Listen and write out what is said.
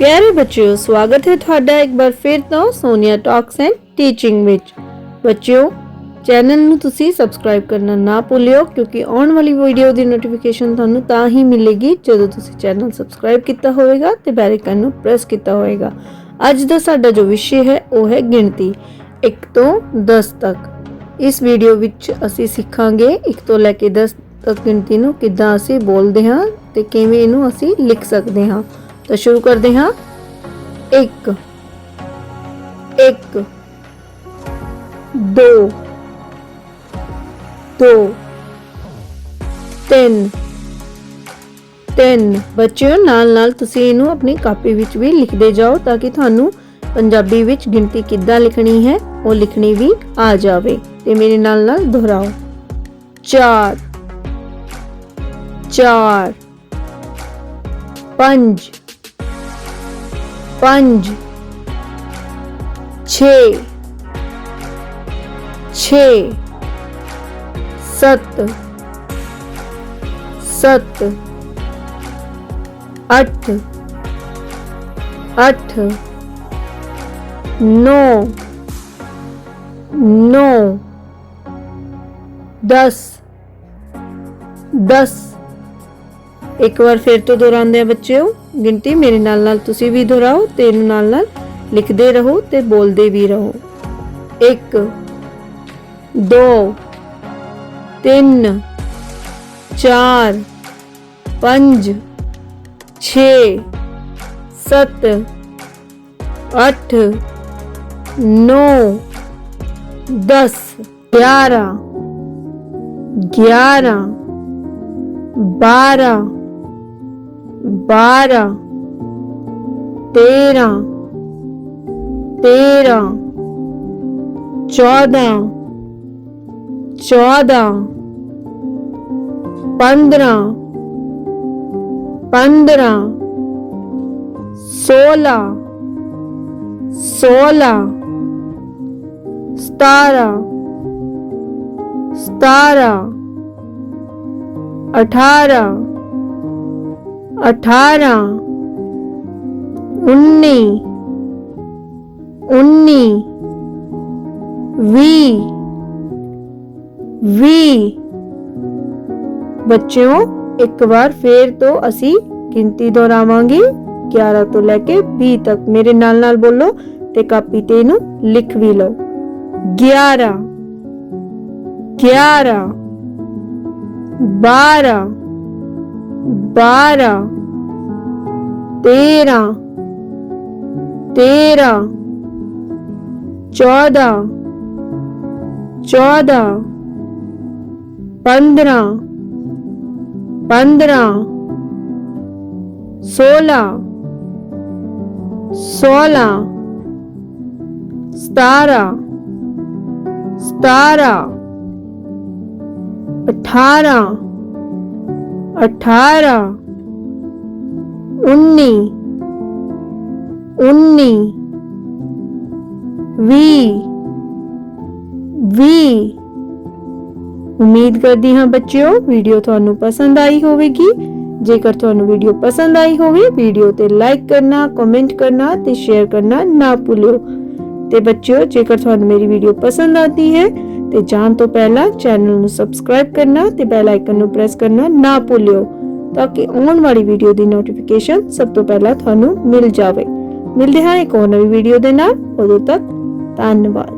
ਪਿਆਰੇ ਬੱਚਿਓ, ਸਵਾਗਤ ਹੈ ਤੁਹਾਡਾ ਇੱਕ ਵਾਰ ਫਿਰ ਤੋਂ ਸੋਨੀਆ ਟਾਕਸ ਐਂਡ ਟੀਚਿੰਗ ਵਿੱਚ। ਬੱਚਿਓ, ਚੈਨਲ ਨੂੰ ਤੁਸੀਂ ਸਬਸਕ੍ਰਾਈਬ ਕਰਨਾ ਨਾ ਭੁੱਲਿਓ, ਕਿਉਂਕਿ ਆਉਣ ਵਾਲੀ ਵੀਡੀਓ ਦੀ ਨੋਟੀਫਿਕੇਸ਼ਨ ਤੁਹਾਨੂੰ ਤਾਂ ਹੀ ਮਿਲੇਗੀ ਜਦੋਂ ਤੁਸੀਂ ਚੈਨਲ ਸਬਸਕ੍ਰਾਈਬ ਕੀਤਾ ਹੋਵੇਗਾ ਤੇ ਬੈਲ ਆਈਕਨ ਨੂੰ ਪ੍ਰੈਸ ਕੀਤਾ ਹੋਵੇਗਾ। ਅੱਜ ਦਾ ਸਾਡਾ ਜੋ ਵਿਸ਼ੇ ਹੈ, ਉਹ ਹੈ ਗਿਣਤੀ। 1 ਤੋਂ 10 ਤੱਕ। ਇਸ ਵੀਡੀਓ ਵਿੱਚ ਅਸੀਂ ਸਿੱਖਾਂਗੇ 1 ਤੋਂ ਲੈ ਕੇ 10 ਤੱਕ ਗਿਣਤੀ ਨੂੰ ਕਿੱਦਾਂ ਅਸੀਂ ਬੋਲਦੇ ਹਾਂ ਤੇ ਕਿਵੇਂ ਇਹਨੂੰ ਅਸੀਂ ਲਿਖ ਸਕਦੇ ਹਾਂ। ਤਾਂ ਸ਼ੁਰੂ ਕਰਦੇ ਹਾਂ। 1 1 2 2 3 3 ਬੱਚਿਓ ਨਾਲ ਨਾਲ ਤੁਸੀਂ ਇਹਨੂੰ ਆਪਣੀ ਕਾਪੀ ਵਿੱਚ ਵੀ ਲਿਖਦੇ ਜਾਓ ਤਾਂ ਕਿ ਤੁਹਾਨੂੰ ਪੰਜਾਬੀ ਵਿੱਚ ਗਿਣਤੀ ਕਿੱਦਾਂ ਲਿਖਣੀ ਹੈ, ਉਹ ਲਿਖਣੀ ਵੀ ਆ ਜਾਵੇ ਤੇ ਮੇਰੇ ਨਾਲ ਨਾਲ ਦੁਹਰਾਓ। 4 4 5 5 6 6 7 7 8 8 9 9 10 10 ਇੱਕ ਵਾਰ ਫਿਰ ਤੋਂ ਦੁਹਰਾਉਂਦੇ ਆ ਬੱਚਿਓ, ਗਿਣਤੀ ਮੇਰੇ ਨਾਲ ਨਾਲ ਤੁਸੀਂ ਵੀ ਦੁਹਰਾਓ ਤੇ ਇਹਨੂੰ ਨਾਲ ਨਾਲ ਲਿਖਦੇ ਰਹੋ ਤੇ ਬੋਲਦੇ ਵੀ ਰਹੋ। 1 2 3 4 5 6 7 8 9 10 11 11 12 बारह तेरह तेरह चौदह चौदह पंद्रह पंद्रह सोलह सोलह सतारह सतारह अठारह 18 19 19 ਬੱਚਿਓ, ਇੱਕ ਵਾਰ ਫੇਰ ਤੋਂ ਅਸੀਂ ਗਿਣਤੀ ਦੁਹਰਾਵਾਂਗੇ। 11 ਤੋਂ ਲੈ ਕੇ 20 ਤੱਕ ਮੇਰੇ ਨਾਲ ਨਾਲ ਬੋਲੋ ਤੇ ਕਾਪੀ ਤੇ ਇਹਨੂੰ ਲਿਖ ਵੀ ਲਓ। 11 11 12 ਬਾਰਾਂ ਤੇਰਾਂ ਤੇਰਾਂ ਚੌਦਾਂ ਚੌਦਾਂ ਪੰਦਰਾਂ ਪੰਦਰਾਂ ਸੋਲਾਂ ਸੋਲਾਂ ਸਤਾਰਾਂ ਸਤਾਰਾਂ ਅਠਾਰਾਂ ਅਠਾਰਾਂ, ਉੱਨੀ ਉੱਨੀ, ਵੀਹ ਵੀਹ। ਉਮੀਦ ਕਰਦੀ ਹਾਂ ਬੱਚਿਓ, ਵੀਡੀਓ ਤੁਹਾਨੂੰ ਪਸੰਦ ਆਈ ਹੋਵੇਗੀ। ਜੇਕਰ ਤੁਹਾਨੂੰ ਵੀਡੀਓ ਪਸੰਦ ਆਈ ਹੋਵੇ, ਵੀਡੀਓ ਤੇ ਲਾਈਕ ਕਰਨਾ, ਕਮੈਂਟ ਕਰਨਾ ਤੇ ਸ਼ੇਅਰ ਕਰਨਾ ਨਾ ਭੁੱਲਿਓ। ਤੇ ਬੱਚਿਓ, ਜੇਕਰ ਤੁਹਾਨੂੰ ਮੇਰੀ ਵੀਡੀਓ ਪਸੰਦ ਆਤੀ ਹੈ ਤੇ ਜਾਣ ਤੋਂ ਪਹਿਲਾਂ ਚੈਨਲ ਨੂੰ ਸਬਸਕ੍ਰਾਈਬ ਕਰਨਾ ਤੇ ਬੈਲ ਆਈਕਨ ਨੂੰ ਪ੍ਰੈਸ ਕਰਨਾ ਨਾ ਭੁੱਲਿਓ, ਤਾਂ ਕਿ ਆਉਣ ਵਾਲੀ ਵੀਡੀਓ ਦੀ ਨੋਟੀਫਿਕੇਸ਼ਨ ਸਭ ਤੋਂ ਪਹਿਲਾਂ ਤੁਹਾਨੂੰ ਮਿਲ ਜਾਵੇ। ਮਿਲਦੇ ਹਾਂ ਇੱਕ ਹੋਰ ਨਵੀਂ ਵੀਡੀਓ ਦੇ ਨਾਲ, ਉਦੋਂ ਤੱਕ ਧੰਨਵਾਦ।